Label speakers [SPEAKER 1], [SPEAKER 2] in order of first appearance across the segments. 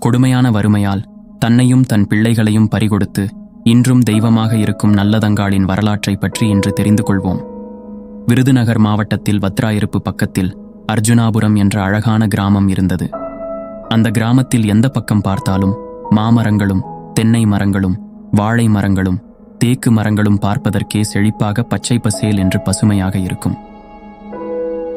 [SPEAKER 1] கொடுமையான வறுமையால் தன்னையும் தன் பிள்ளைகளையும் பறிகொடுத்து இன்றும் தெய்வமாக இருக்கும் நல்லதங்காளின் வரலாற்றைப் பற்றி இன்று தெரிந்து கொள்வோம். விருதுநகர் மாவட்டத்தில் வத்ராயிருப்பு பக்கத்தில் அர்ஜுனாபுரம் என்ற அழகான கிராமம் இருந்தது. அந்த கிராமத்தில் எந்த பக்கம் பார்த்தாலும் மாமரங்களும் தென்னை மரங்களும் வாழை மரங்களும் தேக்கு மரங்களும் பார்ப்பதற்கே செழிப்பாக பச்சை பசேல் என்று பசுமையாக இருக்கும்.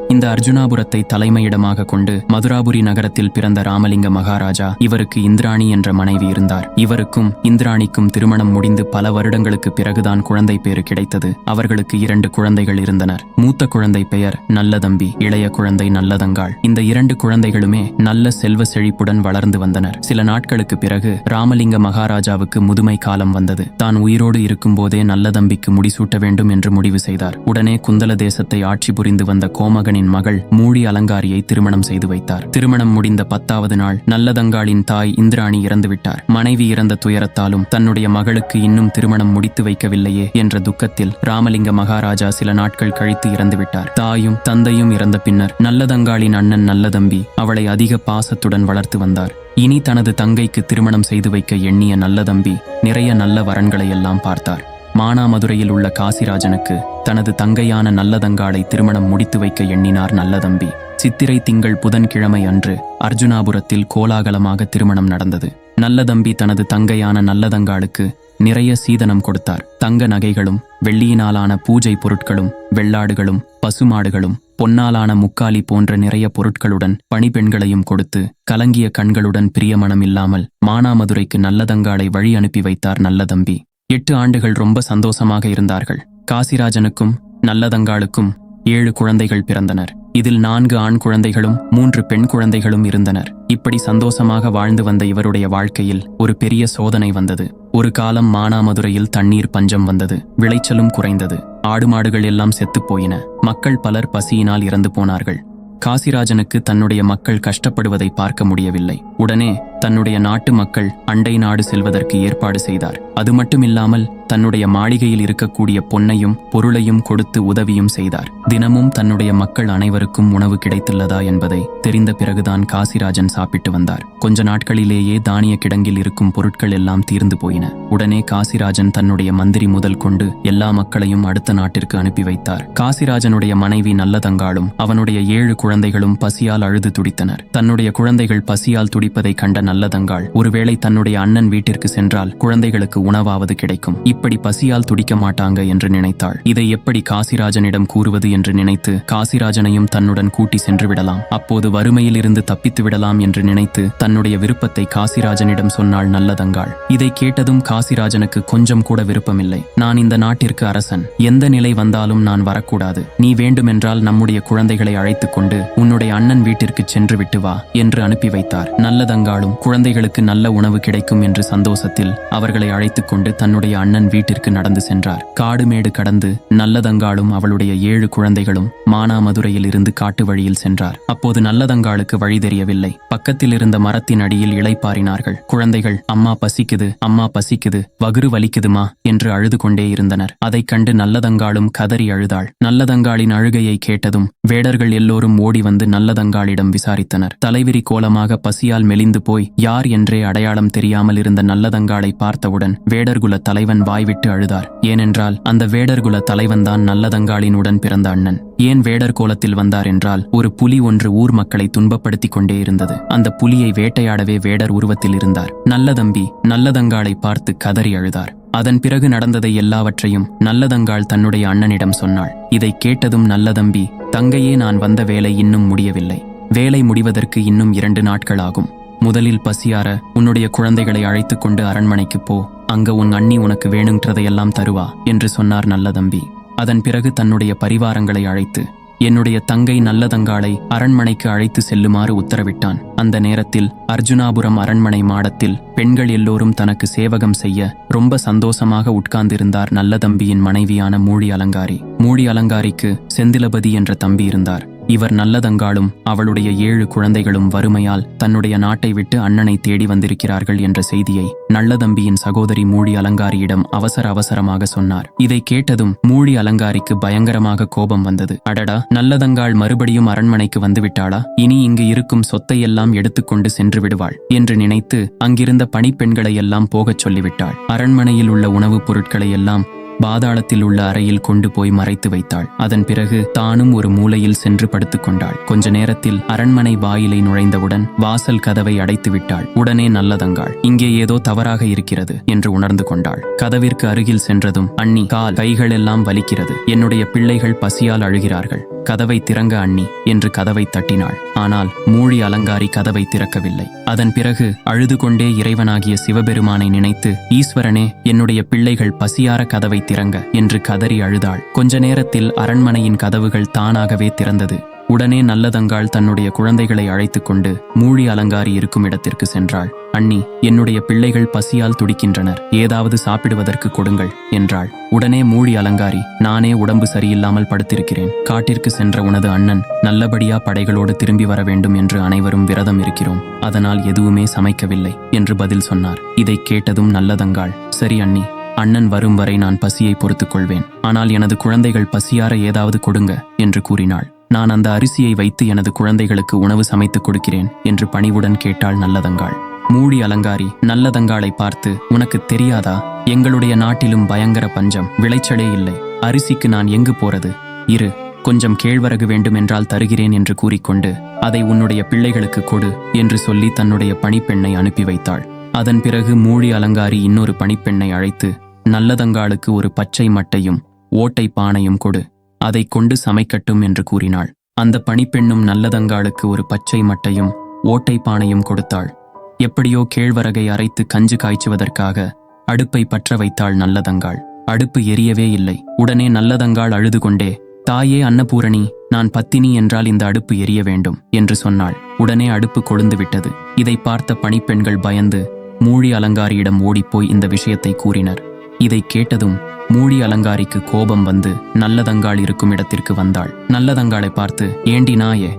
[SPEAKER 1] இந்த அர்ஜுனாபுரத்தை தலைமையிடமாக கொண்டு மதுராபுரி நகரத்தில் பிறந்த ராமலிங்க மகாராஜா இவருக்கு இந்திராணி என்ற மனைவி இருந்தார். இவருக்கும் இந்திராணிக்கும் திருமணம் முடிந்து பல வருடங்களுக்கு பிறகுதான் குழந்தை பேறு கிடைத்தது. அவர்களுக்கு இரண்டு குழந்தைகள் இருந்தனர். மூத்த குழந்தை பெயர் நல்லதம்பி இளைய குழந்தை நல்லதங்காள். இந்த இரண்டு குழந்தைகளுமே நல்ல செல்வ செழிப்புடன் வளர்ந்து வந்தனர். சில நாட்களுக்கு பிறகு ராமலிங்க மகாராஜாவுக்கு முதுமை காலம் வந்தது. தான் உயிரோடு இருக்கும்போதே நல்லதம்பிக்கு முடிசூட்ட வேண்டும் என்று முடிவு செய்தார். உடனே குந்தல தேசத்தை ஆட்சி புரிந்து வந்த கோமகனின் மகள் மூடி அலங்காரியை திருமணம் செய்து வைத்தார். திருமணம் முடிந்த பத்தாவது நாள் நல்லதங்காளின் தாய் இந்திராணி இறந்துவிட்டார். மனைவி இறந்த துயரத்தாலும் தன்னுடைய மகளுக்கு இன்னும் திருமணம் முடித்து வைக்கவில்லையே என்ற துக்கத்தில் ராமலிங்க மகாராஜா சில நாட்கள் கழித்து இறந்துவிட்டார். தாயும் தந்தையும் இறந்த பின்னர் நல்லதங்காளின் அண்ணன் நல்லதம்பி அவளை அதிக பாசத்துடன் வளர்த்து வந்தார். இனி தனது தங்கைக்கு திருமணம் செய்து வைக்க எண்ணிய நல்லதம்பி நிறைய நல்ல வரன்களை எல்லாம் பார்த்தார். மானாமதுரையில் உள்ள காசிராஜனுக்கு தனது தங்கையான நல்லதங்காளை திருமணம் முடித்து வைக்க எண்ணினார் நல்லதம்பி. சித்திரை திங்கள் புதன்கிழமை அன்று அர்ஜுனாபுரத்தில் கோலாகலமாக திருமணம் நடந்தது. நல்லதம்பி தனது தங்கையான நல்லதங்காளுக்கு நிறைய சீதனம் கொடுத்தார். தங்க நகைகளும் வெள்ளியினாலான பூஜை பொருட்களும் வெள்ளாடுகளும் பசுமாடுகளும் பொன்னாலான முக்காலி போன்ற நிறைய பொருட்களுடன் பணிப்பெண்களையும் கொடுத்து கலங்கிய கண்களுடன் பிரியமனம் இல்லாமல் மானாமதுரைக்கு நல்லதங்காளை வழி அனுப்பி வைத்தார் நல்லதம்பி. எட்டு ஆண்டுகள் ரொம்ப சந்தோஷமாக இருந்தார்கள். காசிராஜனுக்கும் நல்லதங்காளுக்கும் ஏழு குழந்தைகள் பிறந்தனர். இதில் நான்கு ஆண் குழந்தைகளும் மூன்று பெண் குழந்தைகளும் இருந்தனர். இப்படி சந்தோஷமாக வாழ்ந்து வந்த இவருடைய வாழ்க்கையில் ஒரு பெரிய சோதனை வந்தது. ஒரு காலம் மானாமதுரையில் தண்ணீர் பஞ்சம் வந்தது. விளைச்சலும் குறைந்தது. ஆடு மாடுகள் எல்லாம் செத்துப் போயின. மக்கள் பலர் பசியினால் இறந்து போனார்கள். காசிராஜனுக்கு தன்னுடைய மக்கள் கஷ்டப்படுவதை பார்க்க முடியவில்லை. உடனே தன்னுடைய நாட்டு மக்கள் அண்டை நாடு செல்வதற்கு ஏற்பாடு செய்தார். அது மட்டுமில்லாமல் தன்னுடைய மாளிகையில் இருக்கக்கூடிய பொன்னையும் பொருளையும் கொடுத்து உதவியும் செய்தார். தினமும் தன்னுடைய மக்கள் அனைவருக்கும் உணவு கிடைத்துள்ளதா என்பதை தெரிந்த பிறகுதான் காசிராஜன் சாப்பிட்டு வந்தார். கொஞ்ச நாட்களிலேயே தானிய கிடங்கில் இருக்கும் பொருட்கள் எல்லாம் தீர்ந்து போயின. உடனே காசிராஜன் தன்னுடைய மந்திரி முதல் கொண்டு எல்லா மக்களையும் அடுத்த நாட்டிற்கு அனுப்பி வைத்தார். காசிராஜனுடைய மனைவி நல்லதங்காலும் அவனுடைய ஏழு குழந்தைகளும் பசியால் அழுது துடித்தனர். தன்னுடைய குழந்தைகள் பசியால் துடிப்பதை கண்ட நல்லதங்காள் ஒருவேளை தன்னுடைய அண்ணன் வீட்டிற்கு சென்றால் குழந்தைகளுக்கு உணவாவது கிடைக்கும். இப்படி பசியால் துடிக்க மாட்டாங்க என்று நினைத்தாள். இதை எப்படி காசிராஜனிடம் கூறுவது என்று நினைத்து காசிராஜனையும் தன்னுடன் கூட்டி சென்று விடலாம். அப்போது வறுமையில் இருந்து தப்பித்து விடலாம் என்று நினைத்து தன்னுடைய விருப்பத்தை காசிராஜனிடம் சொன்னாள் நல்லதங்காள். இதை கேட்டதும் காசிராஜனுக்கு கொஞ்சம் கூட விருப்பமில்லை. நான் இந்த நாட்டிற்கு அரசன். எந்த நிலை வந்தாலும் நான் வரக்கூடாது. நீ வேண்டுமென்றால் நம்முடைய குழந்தைகளை அழைத்துக் கொண்டு உன்னுடைய அண்ணன் வீட்டிற்கு சென்று விட்டு வா என்று அனுப்பி வைத்தார். நல்லதங்காலும் குழந்தைகளுக்கு நல்ல உணவு கிடைக்கும் என்று சந்தோஷத்தில் அவர்களை அழைத்துக் கொண்டு தன்னுடைய அண்ணன் வீட்டிற்கு நடந்து சென்றார். காடுமேடு கடந்து நல்லதங்காலும் அவளுடைய ஏழு குழந்தைகளும் மானாமதுரையில் இருந்து காட்டு வழியில் சென்றார். அப்போது நல்லதங்காளுக்கு வழி தெரியவில்லை. பக்கத்தில் இருந்த மரத்தின் அடியில் இளைப்பாறினார்கள் குழந்தைகள் அம்மா பசிக்குது அம்மா பசிக்குது வகுறு வலிக்குதுமா? என்று அழுது கொண்டே இருந்தனர். அதைக் கண்டு நல்லதங்காளும் கதறி அழுதாள். நல்லதங்காளின் அழுகையை கேட்டதும் வேடர்கள் எல்லோரும் ஓடி வந்து நல்லதங்காளிடம் விசாரித்தனர். தலைவிரி கோலமாக பசியால் மெலிந்து போய் யார் என்றே அடையாளம் தெரியாமல் இருந்த நல்லதங்காளை பார்த்தவுடன் வேடர்குல தலைவன் வாய்விட்டு அழுதார். ஏனென்றால் அந்த வேடர்குல தலைவன்தான் நல்லதங்காளின் உடன் பிறந்த அண்ணன். ஏன் வேடர் கோலத்தில் வந்தார் என்றால் ஒரு புலி ஒன்று ஊர் மக்களை துன்பப்படுத்திக் கொண்டே இருந்தது. அந்த புலியை வேட்டையாடவே வேடர் உருவத்தில் இருந்தார். நல்லதம்பி நல்லதங்காளை பார்த்து கதறி அழுதார். அதன் பிறகு நடந்ததை எல்லாவற்றையும் நல்லதங்காள் தன்னுடைய அண்ணனிடம் சொன்னாள். இதை கேட்டதும் நல்லதம்பி தங்கையே நான் வந்த வேலை இன்னும் முடியவில்லை. வேலை முடிவதற்கு இன்னும் இரண்டு நாட்கள் ஆகும். முதலில் பசியார உன்னுடைய குழந்தைகளை அழைத்து கொண்டு அரண்மனைக்கு போ. அங்க உன் அண்ணி உனக்கு வேணுங்கிறதையெல்லாம் தருவா என்று சொன்னார் நல்லதம்பி. அதன் பிறகு தன்னுடைய பரிவாரங்களை அழைத்து என்னுடைய தங்கை நல்லதங்காளை அரண்மனைக்கு அழைத்து செல்லுமாறு உத்தரவிட்டான். அந்த நேரத்தில் அர்ஜுனாபுரம் அரண்மனை மாடத்தில் பெண்கள் எல்லோரும் தனக்கு சேவகம் செய்ய ரொம்ப சந்தோஷமாக உட்கார்ந்திருந்தார் நல்லதம்பியின் மனைவியான மூழி அலங்காரி மூழி அலங்காரிக்கு செந்திலபதி என்ற தம்பி இருந்தார். இவர் நல்லதங்காளும் அவளுடைய ஏழு குழந்தைகளும் வறுமையால் தன்னுடைய நாட்டை விட்டு அண்ணனை தேடி வந்திருக்கிறார்கள் என்ற செய்தியை நல்லதம்பியின் சகோதரி மூழி அலங்காரியிடம் அவசர அவசரமாக சொன்னார். இதை கேட்டதும் மூழி அலங்காரிக்கு பயங்கரமாக கோபம் வந்தது. அடடா நல்லதங்காள் மறுபடியும் அரண்மனைக்கு வந்துவிட்டாளா? இனி இங்கு இருக்கும் சொத்தையெல்லாம் எடுத்துக்கொண்டு சென்று விடுவாள் என்று நினைத்து அங்கிருந்த பணிப்பெண்களை எல்லாம் போகச் சொல்லிவிட்டாள். அரண்மனையில் உள்ள உணவுப் பொருட்களை எல்லாம் பாதாளத்தில் உள்ள அறையில் கொண்டு போய் மறைத்து வைத்தாள். அதன் பிறகு தானும் ஒரு மூலையில் சென்று படுத்துக் கொண்டாள் கொஞ்ச நேரத்தில் அரண்மனை வாயிலை நுழைந்தவுடன் வாசல் கதவை அடைத்து விட்டாள். உடனே நல்லதங்காள் இங்கே ஏதோ தவறாக இருக்கிறது என்று உணர்ந்து கொண்டாள். கதவிற்கு அருகில் சென்றதும் அண்ணி கால் கைகளெல்லாம் வலிக்கிறது. என்னுடைய பிள்ளைகள் பசியால் அழுகிறார்கள். கதவை திறங்க அண்ணி என்று கதவை தட்டினாள். ஆனால் மூழி அலங்காரி கதவை திறக்கவில்லை. அதன் பிறகு அழுது கொண்டே இறைவனாகிய சிவபெருமானை நினைத்து ஈஸ்வரனே என்னுடைய பிள்ளைகள் பசியார கதவை திறங்க என்று கதறி அழுதாள். கொஞ்ச நேரத்தில் அரண்மனையின் கதவுகள் தானாகவே திறந்தது. உடனே நல்லதங்காள் தன்னுடைய குழந்தைகளை அழைத்துக்கொண்டு மூழி அலங்காரி இருக்கும் இடத்திற்கு சென்றாள். அண்ணி என்னுடைய பிள்ளைகள் பசியால் துடிக்கின்றனர். ஏதாவது சாப்பிடுவதற்கு கொடுங்கள் என்றாள். உடனே மூழி அலங்காரி நானே உடம்பு சரியில்லாமல் படுத்திருக்கிறேன். காட்டிற்கு சென்ற உனது அண்ணன் நல்லபடியா படைகளோடு திரும்பி வர வேண்டும் என்று அனைவரும் விரதம் இருக்கிறோம். அதனால் எதுவுமே சமைக்கவில்லை என்று பதில் சொன்னார். இதைக் கேட்டதும் நல்லதங்காள் சரி அண்ணி அண்ணன் வரும் வரை நான் பசியை பொறுத்துக் கொள்வேன் ஆனால் எனது குழந்தைகள் பசியார ஏதாவது கொடுங்க என்று கூறினாள். நான் அந்த அரிசியை வைத்து எனது குழந்தைகளுக்கு உணவு சமைத்துக் கொடுக்கிறேன் என்று பணிவுடன் கேட்டாள் நல்லதங்காள். மூடி அலங்காரி நல்லதங்காளை பார்த்து உனக்கு தெரியாதா? எங்களுடைய நாட்டிலும் பயங்கர பஞ்சம். விளைச்சலே இல்லை. அரிசிக்கு நான் எங்கு போறது? இரு கொஞ்சம் கேழ்வரகு வேண்டுமென்றால் தருகிறேன் என்று கூறிக்கொண்டு அதை உன்னுடைய பிள்ளைகளுக்கு கொடு என்று சொல்லி தன்னுடைய பணிப்பெண்ணை அனுப்பி வைத்தாள். அதன் பிறகு மூழி அலங்காரி இன்னொரு பணிப்பெண்ணை அழைத்து நல்லதங்காளுக்கு ஒரு பச்சை மட்டையும் ஓட்டை பானையும் கொடு. அதைக் கொண்டு சமைக்கட்டும் என்று கூறினாள். அந்த பணிப்பெண்ணும் நல்லதங்காளுக்கு ஒரு பச்சை மட்டையும் ஓட்டை பானையும் கொடுத்தாள். எப்படியோ கேழ்வரகை அரைத்து கஞ்சு காய்ச்சுவதற்காக அடுப்பை பற்ற வைத்தாள் நல்லதங்காள். அடுப்பு எரியவே இல்லை. உடனே நல்லதங்காள் அழுது கொண்டே தாயே அன்னபூரணி நான் பத்தினி என்றால் இந்த அடுப்பு எரிய வேண்டும் என்று சொன்னாள். உடனே அடுப்பு கொழுந்து விட்டது. இதை பார்த்த பணிப்பெண்கள் பயந்து மூழி அலங்காரியிடம் ஓடிப்போய் இந்த விஷயத்தை கூறினர். இதை கேட்டதும் மூழி அலங்காரிக்கு கோபம் வந்து நல்லதங்காள் இருக்கும் இடத்திற்கு வந்தாள். நல்லதங்காளை பார்த்து ஏண்டி நாயே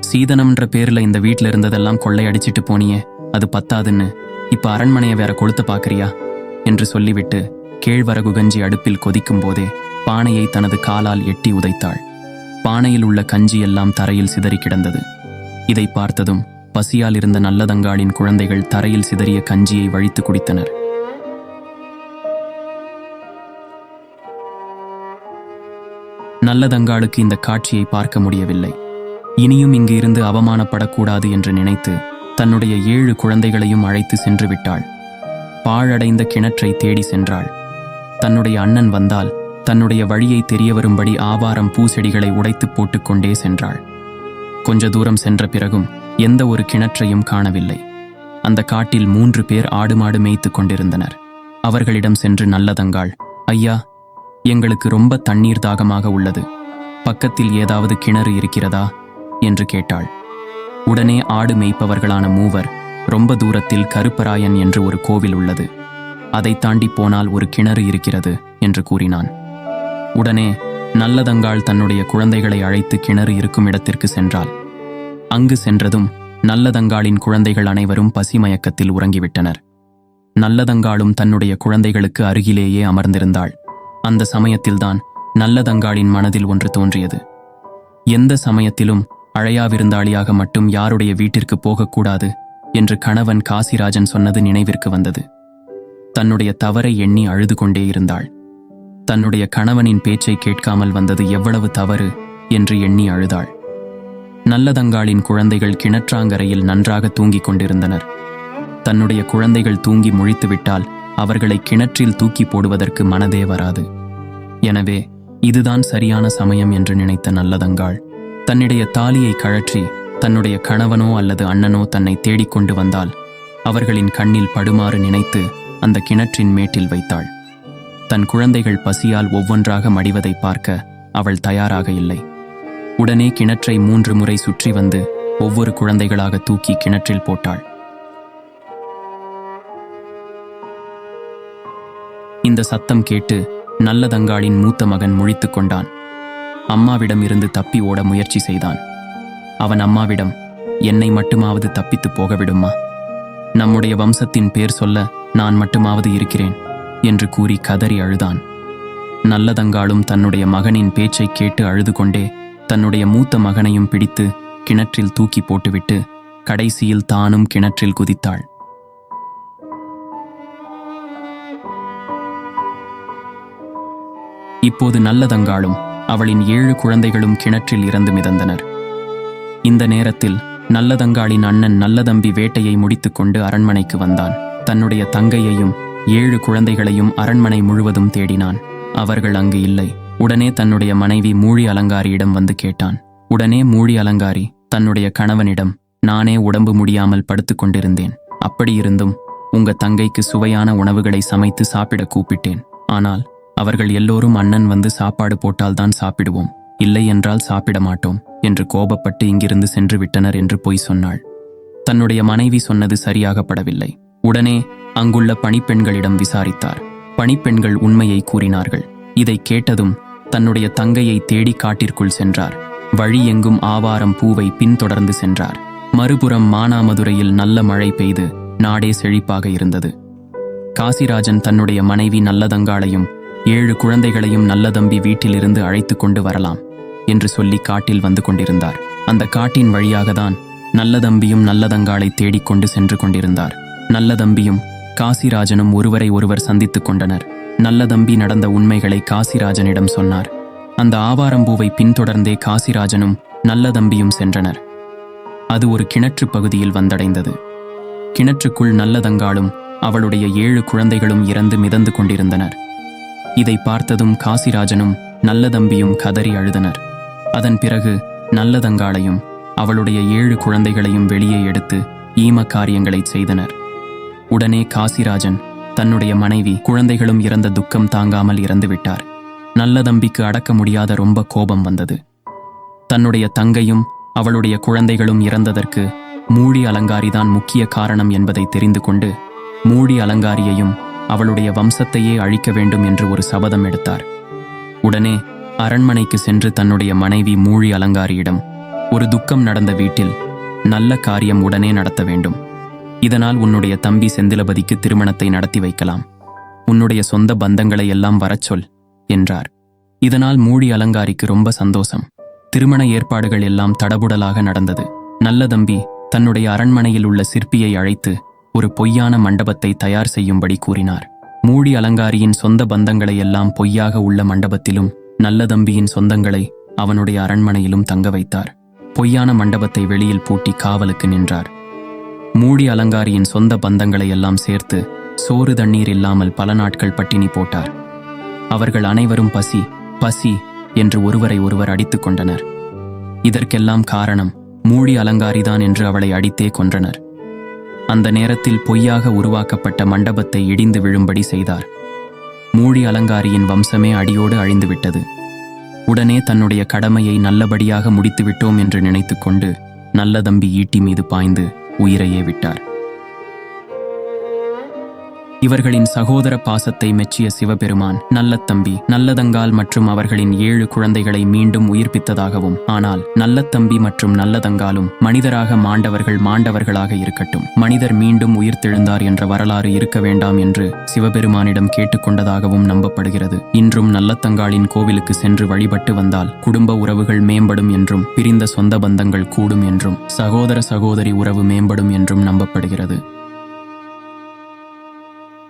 [SPEAKER 1] சீதனம்ன்ற பேர்ல இந்த வீட்ல இருந்ததெல்லாம் கொள்ளையடிச்சிட்டு போனியே அது பத்தாதுன்னு. இப்ப அரண்மனையை வேற கொளுத்த பாக்குறியா என்று சொல்லிவிட்டு கேழ்வரகு கஞ்சி அடுப்பில் கொதிக்கும் போதே பானையை தனது காலால் எட்டி உதைத்தாள். பானையில் உள்ள கஞ்சி எல்லாம் தரையில் சிதறி கிடந்தது. இதை பார்த்ததும் பசியால் இருந்த நல்லதங்காளின் குழந்தைகள் தரையில் சிதறிய கஞ்சியை வழித்து குடித்தனர். நல்லதங்காளுக்கு இந்த காட்சியை பார்க்க முடியவில்லை. இனியும் இங்கு இருந்து அவமானப்படக்கூடாது என்று நினைத்து தன்னுடைய ஏழு குழந்தைகளையும் அழைத்து சென்று விட்டாள். பாழடைந்த கிணற்றை தேடி சென்றாள். தன்னுடைய அண்ணன் வந்தால் தன்னுடைய வழியை தெரிய வரும்படி ஆவாரம் பூச்செடிகளை உடைத்து போட்டுக்கொண்டே சென்றாள். கொஞ்ச தூரம் சென்ற பிறகும் எந்த ஒரு கிணற்றையும் காணவில்லை. அந்த காட்டில் மூன்று பேர் ஆடு மாடு மேய்த்துக் கொண்டிருந்தனர். அவர்களிடம் சென்று நல்லதங்காள் ஐயா எங்களுக்கு ரொம்ப தண்ணீர் தாகமாக உள்ளது. பக்கத்தில் ஏதாவது கிணறு இருக்கிறதா? என்று கேட்டாள். உடனே ஆடு மேய்ப்பவர்களான மூவர் ரொம்ப தூரத்தில் கருப்பராயன் என்று ஒரு கோவில் உள்ளது. அதை தாண்டி போனால் ஒரு கிணறு இருக்கிறது என்று கூறினான். உடனே நல்லதங்காள் தன்னுடைய குழந்தைகளை அழைத்து கிணறு இருக்கும் இடத்திற்கு சென்றாள். அங்கு சென்றதும் நல்லதங்காளின் குழந்தைகள் அனைவரும் பசிமயக்கத்தில் உறங்கிவிட்டனர். நல்லதங்காளும் தன்னுடைய குழந்தைகளுக்கு அருகிலேயே அமர்ந்திருந்தாள். அந்த சமயத்தில்தான் நல்லதங்காளின் மனதில் ஒன்று தோன்றியது. எந்த சமயத்திலும் அழையா விருந்தாளியாக மட்டும் யாருடைய வீட்டிற்கு போகக்கூடாது என்று கணவன் காசிராஜன் சொன்னது நினைவிற்கு வந்தது. தன்னுடைய தவறை எண்ணி அழுது கொண்டே இருந்தாள். தன்னுடைய கணவனின் பேச்சை கேட்காமல் வந்தது எவ்வளவு தவறு என்று எண்ணி அழுதாள். நல்லதங்காளின் குழந்தைகள் கிணற்றாங்கரையில் நன்றாக தூங்கிக் கொண்டிருந்தனர். தன்னுடைய குழந்தைகள் தூங்கி முழித்துவிட்டால் அவர்களை கிணற்றில் தூக்கி போடுவதற்கு மனதே வராது. எனவே இதுதான் சரியான சமயம் என்று நினைத்த நல்லதங்காள். தன்னுடைய தாலியை கழற்றி தன்னுடைய கணவனோ அல்லது அண்ணனோ தன்னை தேடிக்கொண்டு வந்தால் அவர்களின் கண்ணில் படுமாறு நினைத்து அந்த கிணற்றின் மேட்டில் வைத்தாள். தன் குழந்தைகள் பசியால் ஒவ்வொன்றாக மடிவதை பார்க்க அவள் தயாராக இல்லை. உடனே கிணற்றை மூன்று முறை சுற்றி வந்து ஒவ்வொரு குழந்தைகளாக தூக்கி கிணற்றில் போட்டாள். இந்த சத்தம் கேட்டு நல்லதங்காளின் மூத்த மகன் முழித்துக் கொண்டான். அம்மாவிடம் இருந்து தப்பி ஓட முயற்சி செய்தான். அவன் அம்மாவிடம் என்னை மட்டுமாவது தப்பித்துப் போக விடுமா நம்முடைய வம்சத்தின் பேர் சொல்ல நான் மட்டுமாவது இருக்கிறேன் என்று கூறி கதறி அழுதான். நல்லதங்காளும் தன்னுடைய மகனின் பேச்சை கேட்டு அழுது கொண்டே தன்னுடைய மூத்த மகனையும் பிடித்து கிணற்றில் தூக்கி போட்டுவிட்டு கடைசியில் தானும் கிணற்றில் குதித்தாள். இப்போது நல்லதங்காளும். அவளின் ஏழு குழந்தைகளும் கிணற்றில் இறந்து மிதந்தனர். இந்த நேரத்தில் நல்லதங்காளின் அண்ணன் நல்லதம்பி வேட்டையை முடித்துக்கொண்டு அரண்மனைக்கு வந்தான். தன்னுடைய தங்கையையும் ஏழு குழந்தைகளையும் அரண்மனை முழுவதும் தேடினான். அவர்கள் அங்கு இல்லை. உடனே தன்னுடைய மனைவி மூழி அலங்காரியிடம் வந்து கேட்டான். உடனே மூழி அலங்காரி தன்னுடைய கணவனிடம் நானே உடம்பு முடியாமல் படுத்துக் கொண்டிருந்தேன். அப்படியிருந்தும் உங்க தங்கைக்கு சுவையான உணவுகளை சமைத்து சாப்பிட கூப்பிட்டேன். ஆனால் அவர்கள் எல்லோரும் அண்ணன் வந்து சாப்பாடு போட்டால்தான் சாப்பிடுவோம். இல்லை என்றால் சாப்பிட மாட்டோம் என்று கோபப்பட்டு இங்கிருந்து சென்று விட்டனர் என்று பொய் சொன்னாள். தன்னுடைய மனைவி சொன்னது சரியாகப்படவில்லை. உடனே அங்குள்ள பணிப்பெண்களிடம் விசாரித்தார். பணிப்பெண்கள் உண்மையை கூறினார்கள். இதை கேட்டதும் தன்னுடைய தங்கையை தேடி காட்டிற்குள் சென்றார். வழி எங்கும் ஆவாரம் பூவை பின்தொடர்ந்து சென்றார். மறுபுறம் மானாமதுரையில் நல்ல மழை பெய்து நாடே செழிப்பாக இருந்தது. காசிராஜன் தன்னுடைய மனைவி நல்லதங்காளையும் ஏழு குழந்தைகளையும் நல்லதம்பி வீட்டிலிருந்து அழைத்து கொண்டு வரலாம் என்று சொல்லி காட்டில் வந்து கொண்டிருந்தார். அந்த காட்டின் வழியாகத்தான் நல்லதம்பியும் நல்லதங்காளை தேடிக்கொண்டு சென்று கொண்டிருந்தார். நல்லதம்பியும் காசிராஜனும் ஒருவரை ஒருவர் சந்தித்துக் கொண்டனர். நல்லதம்பி நடந்த உண்மைகளை காசிராஜனிடம் சொன்னார். அந்த ஆவாரம்பூவை பின்தொடர்ந்தே காசிராஜனும் நல்லதம்பியும் சென்றனர். அது ஒரு கிணற்று பகுதியில் வந்தடைந்தது. கிணற்றுக்குள் நல்லதங்காளும் அவளுடைய ஏழு குழந்தைகளும் இறந்து மிதந்து கொண்டிருந்தனர். இதை பார்த்ததும் காசிராஜனும் நல்லதம்பியும் கதறி அழுதனர். அதன் பிறகு நல்லதங்காளையும் அவளுடைய ஏழு குழந்தைகளையும் வெளியே எடுத்து ஈம காரியங்களை செய்தனர். உடனே காசிராஜன் தன்னுடைய மனைவி குழந்தைகளும் இறந்த துக்கம் தாங்காமல் இறந்துவிட்டார். நல்லதம்பிக்கு அடக்க முடியாத ரொம்ப கோபம் வந்தது. தன்னுடைய தங்கையும் அவளுடைய குழந்தைகளும் இறந்ததற்கு மூடி அலங்காரிதான் முக்கிய காரணம் என்பதை தெரிந்து கொண்டு மூடி அலங்காரியையும் அவளுடைய வம்சத்தையே அழிக்க வேண்டும் என்று ஒரு சபதம் எடுத்தார். உடனே அரண்மனைக்கு சென்று தன்னுடைய மனைவி மூழி அலங்காரியிடம் ஒரு துக்கம் நடந்த வீட்டில் நல்ல காரியம் உடனே நடத்த வேண்டும். இதனால் உன்னுடைய தம்பி செந்திலபதிக்கு திருமணத்தை நடத்தி வைக்கலாம். உன்னுடைய சொந்த பந்தங்களை எல்லாம் வரச் சொல் என்றார். இதனால் மூழி அலங்காரிக்கு ரொம்ப சந்தோஷம். திருமண ஏற்பாடுகள் எல்லாம் தடபுடலாக நடந்தது. நல்ல தம்பி தன்னுடைய அரண்மனையில் உள்ள சிற்பியை அழைத்து ஒரு பொய்யான மண்டபத்தை தயார் செய்யும்படி கூறினார். மூடி அலங்காரியின் சொந்த பந்தங்களை எல்லாம் பொய்யாக உள்ள மண்டபத்திலும் நல்ல தம்பியின் சொந்தங்களை அவனுடைய அரண்மனையிலும் தங்க வைத்தார். பொய்யான மண்டபத்தை வெளியில் பூட்டி காவலுக்கு நின்றார். மூடி அலங்காரியின் சொந்த பந்தங்களை எல்லாம் சேர்த்து சோறு தண்ணீர் இல்லாமல் பல நாட்கள் பட்டினி போட்டார். அவர்கள் அனைவரும் பசி பசி என்று ஒருவரை ஒருவர் அடித்துக் கொண்டனர். இதற்கெல்லாம் காரணம் மூடி அலங்காரிதான் என்று அவளை அடித்தே கொன்றனர். அந்த நேரத்தில் பொய்யாக உருவாக்கப்பட்ட மண்டபத்தை இடிந்து விழும்படி செய்தார். மூழி அலங்காரியின் வம்சமே அடியோடு அழிந்துவிட்டது. உடனே தன்னுடைய கடமையை நல்லபடியாக முடித்துவிட்டோம் என்று நினைத்துக்கொண்டு நல்ல தம்பி ஈட்டி மீது பாய்ந்து உயிரையே விட்டார். இவர்களின் சகோதர பாசத்தை மெச்சிய சிவபெருமான் நல்லத்தம்பி நல்லதங்கால் மற்றும் அவர்களின் ஏழு குழந்தைகளை மீண்டும் உயிர்ப்பித்ததாகவும் ஆனால் நல்லத்தம்பி மற்றும் நல்லதங்காலும் மனிதராக மாண்டவர்கள் மாண்டவர்களாக இருக்கட்டும். மனிதர் மீண்டும் உயிர்த்தெழுந்தார் என்ற வரலாறு இருக்க வேண்டாம் என்று சிவபெருமானிடம் கேட்டுக்கொண்டதாகவும் நம்பப்படுகிறது. இன்றும் நல்லத்தங்காலின் கோவிலுக்கு சென்று வழிபட்டு வந்தால் குடும்ப உறவுகள் மேம்படும் என்றும் பிரிந்த சொந்த பந்தங்கள் கூடும் என்றும் சகோதர சகோதரி உறவு மேம்படும் என்றும் நம்பப்படுகிறது.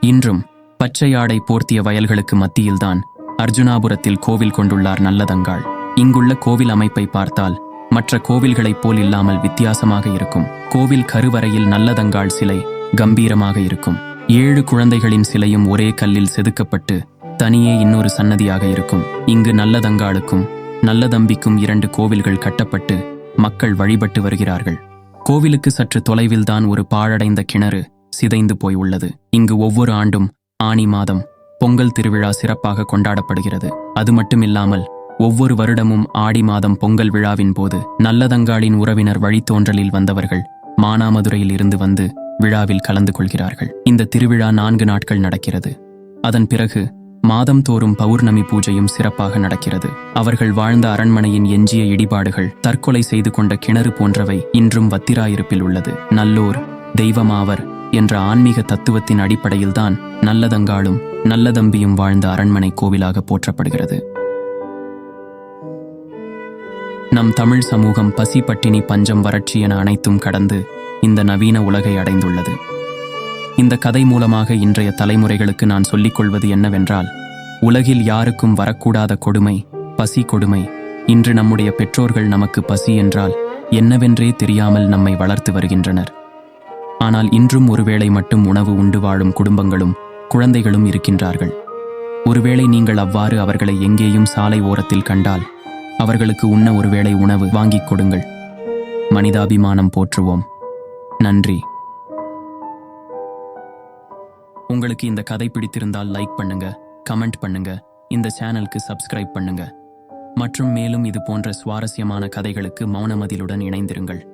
[SPEAKER 1] இன்றும் பச்சை ஆடை போர்த்திய வயல்களுக்கு மத்தியில்தான் அர்ஜுனாபுரத்தில் கோவில் கொண்டுள்ளார் நல்லதங்காள். இங்குள்ள கோவில் அமைப்பை பார்த்தால் மற்ற கோவில்களைப் போல் இல்லாமல் வித்தியாசமாக இருக்கும். கோவில் கருவறையில் நல்லதங்காள் சிலை கம்பீரமாக இருக்கும். ஏழு குழந்தைகளின் சிலையும் ஒரே கல்லில் செதுக்கப்பட்டு தனியே இன்னொரு சன்னதியாக இருக்கும். இங்கு நல்லதங்காளுக்கும் நல்லதம்பிக்கும் இரண்டு கோவில்கள் கட்டப்பட்டு மக்கள் வழிபட்டு வருகிறார்கள். கோவிலுக்கு சற்று தொலைவில்தான் ஒரு பாழடைந்த கிணறு சிதைந்து போய் உள்ளது இங்கு ஒவ்வொரு ஆண்டும் ஆனி மாதம் பொங்கல் திருவிழா சிறப்பாக கொண்டாடப்படுகிறது. அது மட்டுமில்லாமல் ஒவ்வொரு வருடமும் ஆடி மாதம் பொங்கல் விழாவின் போது நல்லதங்காளின் உறவினர் வழித்தோன்றலில் வந்தவர்கள் மானாமதுரையில் இருந்து வந்து விழாவில் கலந்து கொள்கிறார்கள். இந்த திருவிழா நான்கு நாட்கள் நடக்கிறது. அதன் பிறகு மாதம்தோறும் பௌர்ணமி பூஜையும் சிறப்பாக நடக்கிறது. அவர்கள் வாழ்ந்த அரண்மனையின் எஞ்சிய இடிபாடுகள் தற்கொலை செய்து கொண்ட கிணறு போன்றவை இன்றும் வத்திராயிருப்பில் உள்ளது. நல்லோர் தெய்வமாவர் என்ற ஆன்மீக தத்துவத்தின் அடிப்படையில்தான் நல்லதங்காளும் நல்லதம்பியும் வாழ்ந்த அரண்மனை கோவிலாக போற்றப்படுகிறது. நம் தமிழ் சமூகம் பசி பட்டினி பஞ்சம் வறட்சி என அனைத்தும் கடந்து இந்த நவீன உலகை அடைந்துள்ளது. இந்த கதை மூலமாக இன்றைய தலைமுறைகளுக்கு நான் சொல்லிக் கொள்வது என்னவென்றால் உலகில் யாருக்கும் வரக்கூடாத கொடுமை பசி கொடுமை. இன்று நம்முடைய பெற்றோர்கள் நமக்கு பசி என்றால் என்னவென்றே தெரியாமல் நம்மை வளர்த்து வருகின்றனர். ஆனால் இன்றும் ஒருவேளை மட்டும் உணவு உண்டு வாழும் குடும்பங்களும் குழந்தைகளும் இருக்கின்றார்கள். ஒருவேளை நீங்கள் அவ்வாறு அவர்களை எங்கேயும் சாலை ஓரத்தில் கண்டால் அவர்களுக்கு உண்ண ஒருவேளை உணவு வாங்கிக் கொடுங்கள். மனிதாபிமானம் போற்றுவோம். நன்றி. உங்களுக்கு இந்த கதை பிடித்திருந்தால் லைக் பண்ணுங்க கமெண்ட் பண்ணுங்க இந்த சேனலுக்கு சப்ஸ்கிரைப் பண்ணுங்க. மற்றும் மேலும் இது போன்ற சுவாரஸ்யமான கதைகளுக்கு மௌனமதிலுடன் இணைந்திருங்கள்.